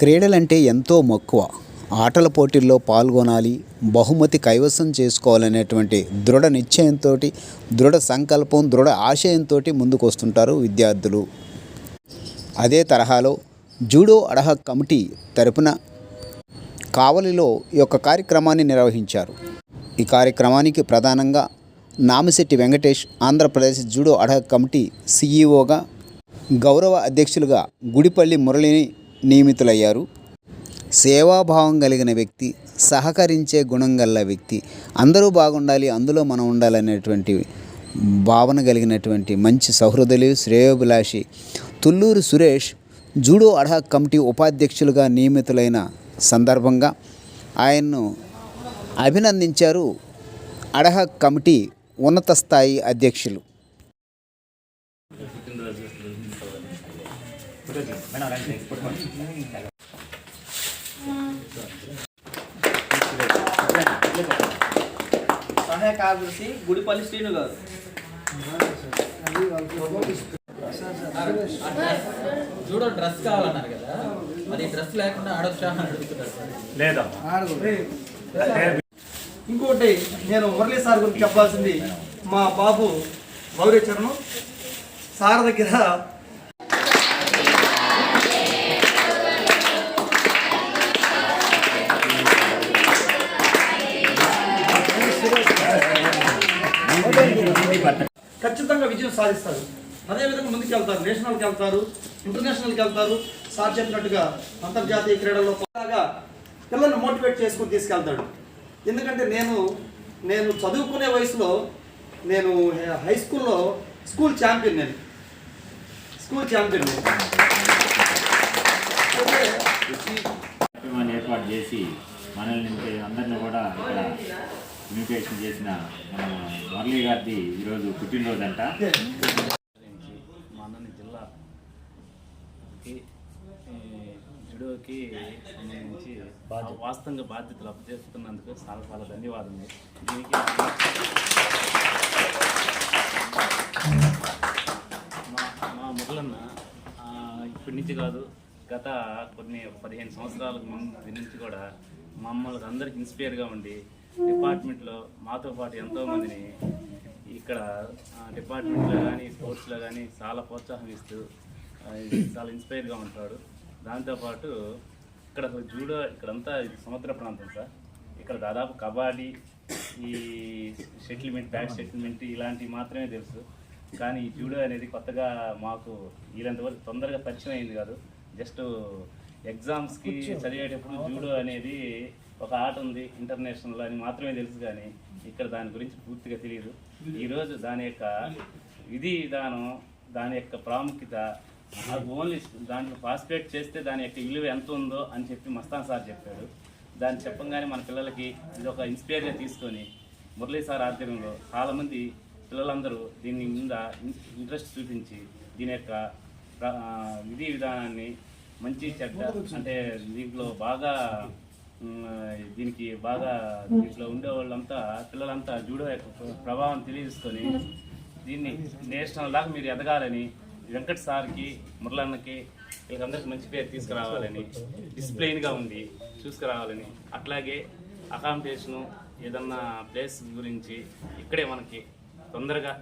క్రీడలంటే ఎంతో మక్కువ. ఆటల పోటీల్లో పాల్గొనాలి బహుమతి కైవసం చేసుకోవాలనేటువంటి దృఢ నిశ్చయంతో దృఢ సంకల్పం దృఢ ఆశయంతో ముందుకు వస్తుంటారు విద్యార్థులు. అదే తరహాలో జూడో అడహ కమిటీ తరపున కావలిలో ఈ యొక్క కార్యక్రమాన్ని నిర్వహించారు. ఈ కార్యక్రమానికి ప్రధానంగా Namishetti Venkatesh Andhra Pradesh judo ad hoc committee సీఈఓగా గౌరవ అధ్యక్షులుగా గుడిపల్లి మురళిని నియమితులయ్యారు. సేవాభావం కలిగిన వ్యక్తి సహకరించే గుణం గల వ్యక్తి అందరూ బాగుండాలి అందులో మనం ఉండాలనేటువంటి భావన కలిగినటువంటి మంచి సహృదయులు శ్రేయోభిలాషి Tulluru Suresh judo ad hoc committee ఉపాధ్యక్షులుగా నియమితులైన సందర్భంగా ఆయన్ను అభినందించారు అడహ కమిటీ ఉన్నత స్థాయి అధ్యక్షులు. సహాయ కార్యదర్శి గుడిపల్లి శ్రీను గారు చూడో డ్రెస్ కావాలన్నారు కదా అది డ్రెస్ లేకుండా ఆడొచ్చా అని అడుగుతున్నారు లేదా ఇంకోటి నేను మురళీ సార్ గురించి చెప్పాల్సింది మా బాబు గౌరీచరణం. సార్ దగ్గర సాధిస్తారు అదేవిధంగా ముందుకు వెళ్తారు నేషనల్కి వెళ్తారు ఇంటర్నేషనల్కి వెళ్తారు సార్ చెప్పినట్టుగా అంతర్జాతీయ క్రీడల్లో బాగా పిల్లల్ని మోటివేట్ చేసుకుని తీసుకెళ్తాడు. ఎందుకంటే నేను నేను చదువుకునే వయసులో నేను హై స్కూల్లో స్కూల్ ఛాంపియన్ నేను. స్కూల్ ఛాంపియన్ నేను. ఏర్పాటు చేసి మనల్ని అందరినీ కూడా ఇక్కడ కమ్యూనికేషన్ చేసిన మన మురళీ గారిది ఈరోజు పుట్టినరోజు అంట మా అన్నని జిల్లాకి ఈ, జుడోకి సంబంధించి వాస్తవంగా బాధ్యతలు అప్పచెప్తున్నందుకు చాలా చాలా ధన్యవాదములు. దీనికి మా మా మురళన్న ఇప్పటి నుంచి కాదు గత కొన్ని పదిహేను సంవత్సరాల ముందు నుంచి కూడా మమ్మల్ని అందరికి ఇన్స్పైర్గా ఉండి డిపార్ట్మెంట్లో మాతో పాటు ఎంతోమందిని ఇక్కడ డిపార్ట్మెంట్లో కానీ స్పోర్ట్స్లో కానీ చాలా ప్రోత్సాహం ఇస్తూ చాలా ఇన్స్పైర్గా ఉంటాడు. దాంతోపాటు ఇక్కడ జూడో ఇక్కడంతా సముద్ర ప్రాంతం సార్. ఇక్కడ దాదాపు కబడ్డీ ఈ సెటిల్మెంట్ బ్యాక్ సెటిల్మెంట్ ఇలాంటివి మాత్రమే తెలుసు. కానీ ఈ జూడో అనేది కొత్తగా మాకు వీళ్ళంతవరకు తొందరగా పరిచయం అయింది కాదు. జస్ట్ ఎగ్జామ్స్కి చదివేటప్పుడు జూడో అనేది ఒక ఆట ఉంది ఇంటర్నేషనల్ అని మాత్రమే తెలుసు కానీ ఇక్కడ దాని గురించి పూర్తిగా తెలియదు. ఈరోజు దాని యొక్క విధి విధానం దాని యొక్క ప్రాముఖ్యత అది ఓన్లీ దాంట్లో పార్టిసిపేట్ చేస్తే దాని యొక్క విలువ ఎంత ఉందో అని చెప్పి మస్తాన్ సార్ చెప్పాడు. దాన్ని చెప్పంగానే మన పిల్లలకి ఇది ఒక ఇన్స్పైర్గా తీసుకొని మురళీ సార్ ఆధ్వర్యంలో చాలామంది పిల్లలందరూ దీని మీద ఇంట్రెస్ట్ చూపించి దీని యొక్క విధి విధానాన్ని మంచి చెడ్డ అంటే దీంట్లో బాగా దీనికి బాగా దీంట్లో ఉండే వాళ్ళంతా పిల్లలంతా జూడో యొక్క ప్రభావం తెలియజేసుకొని దీన్ని నేషనల్ దాకా మీరు ఎదగాలని వెంకట్ సార్కి మురళన్నకి వీళ్ళకందరికి మంచి పేరు తీసుకురావాలని డిసిప్లైన్గా ఉండి చూసుకురావాలని అట్లాగే అకామిడేషను ఏదన్నా ప్లేస్ గురించి ఇక్కడే మనకి తొందరగా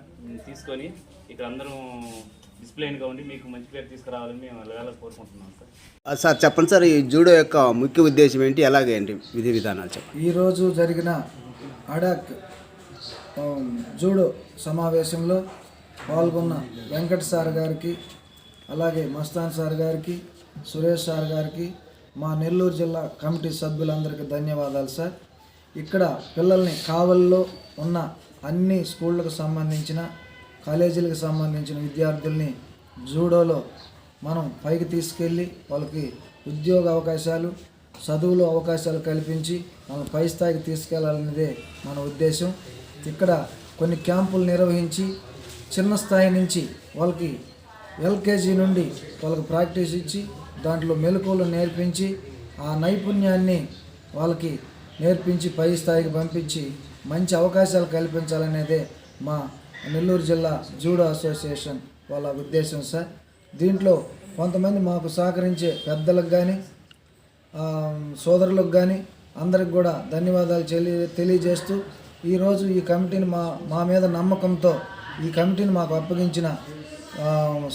తీసుకొని ఇక్కడ అందరం డిసిప్లైన్గా ఉండి మీకు మంచి పేరు తీసుకురావాలని మేము వెళ్ళాలని కోరుకుంటున్నాం సార్. సార్ చెప్పండి సార్ ఈ జూడో యొక్క ముఖ్య ఉద్దేశం ఏంటి? ఎలాగే ఏంటి విధి విధానాలు చెప్పండి. ఈరోజు జరిగిన అడాక్ జూడో సమావేశంలో పాల్గొన్న వెంకట్ సార్ గారికి అలాగే మస్తాన్ సార్ గారికి సురేష్ సార్ గారికి మా నెల్లూరు జిల్లా కమిటీ సభ్యులందరికీ ధన్యవాదాలు సార్. ఇక్కడ పిల్లల్ని కావల్లో ఉన్న అన్ని స్కూళ్ళకు సంబంధించిన కాలేజీలకు సంబంధించిన విద్యార్థుల్ని జూడోలో మనం పైకి తీసుకెళ్ళి వాళ్ళకి ఉద్యోగ అవకాశాలు చదువులో అవకాశాలు కల్పించి మనం పై స్థాయికి తీసుకెళ్ళాలనేదే మన ఉద్దేశం. ఇక్కడ కొన్ని క్యాంపులు నిర్వహించి చిన్న స్థాయి నుంచి వాళ్ళకి ఎల్కేజీ నుండి వాళ్ళకి ప్రాక్టీస్ ఇచ్చి దాంట్లో మెలకువలు నేర్పించి ఆ నైపుణ్యాన్ని వాళ్ళకి నేర్పించి పై స్థాయికి పంపించి మంచి అవకాశాలు కల్పించాలనేదే మా నెల్లూరు జిల్లా జూడో అసోసియేషన్ వాళ్ళ ఉద్దేశం సార్. దీంట్లో కొంతమంది మాకు సహకరించే పెద్దలకు కానీ సోదరులకు కానీ అందరికి కూడా ధన్యవాదాలు తెలియజేస్తూ ఈరోజు ఈ కమిటీని మా మా మీద నమ్మకంతో ఈ కమిటీని మాకు అప్పగించిన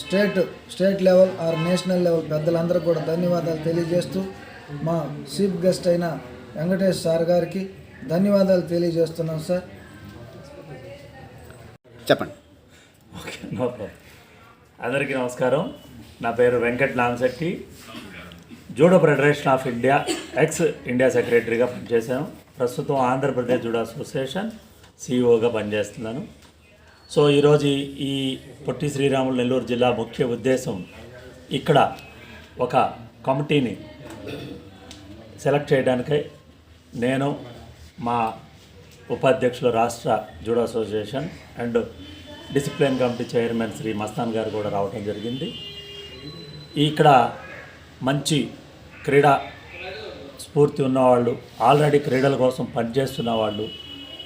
state state level or national level పెద్దలందరికీ కూడా ధన్యవాదాలు తెలియజేస్తూ మా చీఫ్ గెస్ట్ అయిన వెంకటేష్ సార్ గారికి ధన్యవాదాలు తెలియజేస్తున్నాం సార్. చెప్పండి. ఓకే నో ప్రాబ్లం అందరికీ నమస్కారం. నా పేరు Venkat Namashetti judo federation of India ex India సెక్రటరీగా పనిచేశాను. ప్రస్తుతం ఆంధ్రప్రదేశ్ జూడో అసోసియేషన్ సిఇఓగా పనిచేస్తున్నాను. సో ఈరోజు ఈ- ఈ పొట్టి శ్రీరాములు నెల్లూరు జిల్లా ముఖ్య ఉద్దేశం ఇక్కడ ఒక కమిటీని సెలెక్ట్ చేయడానికై నేను మా ఉపాధ్యక్షులు రాష్ట్ర judo association and discipline committee chairman Shri Mastan garu కూడా రావటం జరిగింది. ఇక్కడ మంచి క్రీడా స్ఫూర్తి ఉన్నవాళ్ళు ఆల్రెడీ క్రీడల కోసం పనిచేస్తున్న వాళ్ళు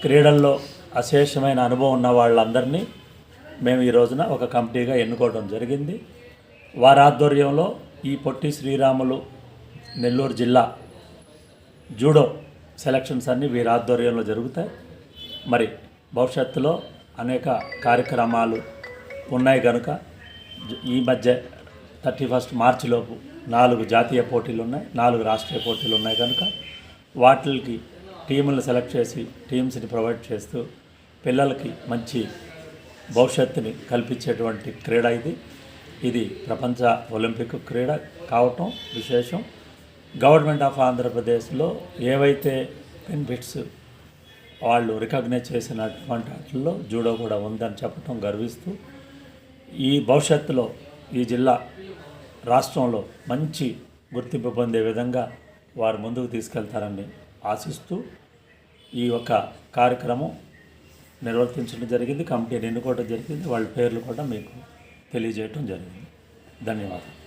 క్రీడల్లో అశేషమైన అనుభవం ఉన్న వాళ్ళందరినీ మేము ఈ రోజున ఒక కమిటీగా ఎన్నుకోవడం జరిగింది. వారి ఆధ్వర్యంలో ఈ పొట్టి శ్రీరాములు నెల్లూరు జిల్లా జూడో సెలక్షన్స్ అన్నీ వీరి ఆధ్వర్యంలో జరుగుతాయి. మరి భవిష్యత్తులో అనేక కార్యక్రమాలు ఉన్నాయి కనుక ఈ మధ్య థర్టీ ఫస్ట్ మార్చిలోపు నాలుగు జాతీయ పోటీలు ఉన్నాయి నాలుగు రాష్ట్రీయ పోటీలు ఉన్నాయి కనుక వాటికి టీములను సెలెక్ట్ చేసి టీమ్స్ని ప్రొవైడ్ చేస్తూ పిల్లలకి మంచి భవిష్యత్తుని కల్పించేటువంటి క్రీడ ఇది. ఇది ప్రపంచ ఒలింపిక్ క్రీడ కావటం విశేషం. గవర్నమెంట్ ఆఫ్ ఆంధ్రప్రదేశ్లో ఏవైతే బెనిఫిట్స్ వాళ్ళు రికగ్నైజ్ చేసినటువంటి వాటిల్లో జూడో కూడా ఉందని చెప్పటం గర్విస్తూ ఈ భవిష్యత్తులో ఈ జిల్లా రాష్ట్రంలో మంచి గుర్తింపు పొందే విధంగా వారు ముందుకు తీసుకెళ్తారని ఆశిస్తూ ఈ యొక్క కార్యక్రమం నిర్వర్తించడం జరిగింది కమిటీని ఎన్నుకోవడం జరిగింది వాళ్ళ పేర్లు కూడా మీకు తెలియజేయటం జరిగింది. ధన్యవాదాలు.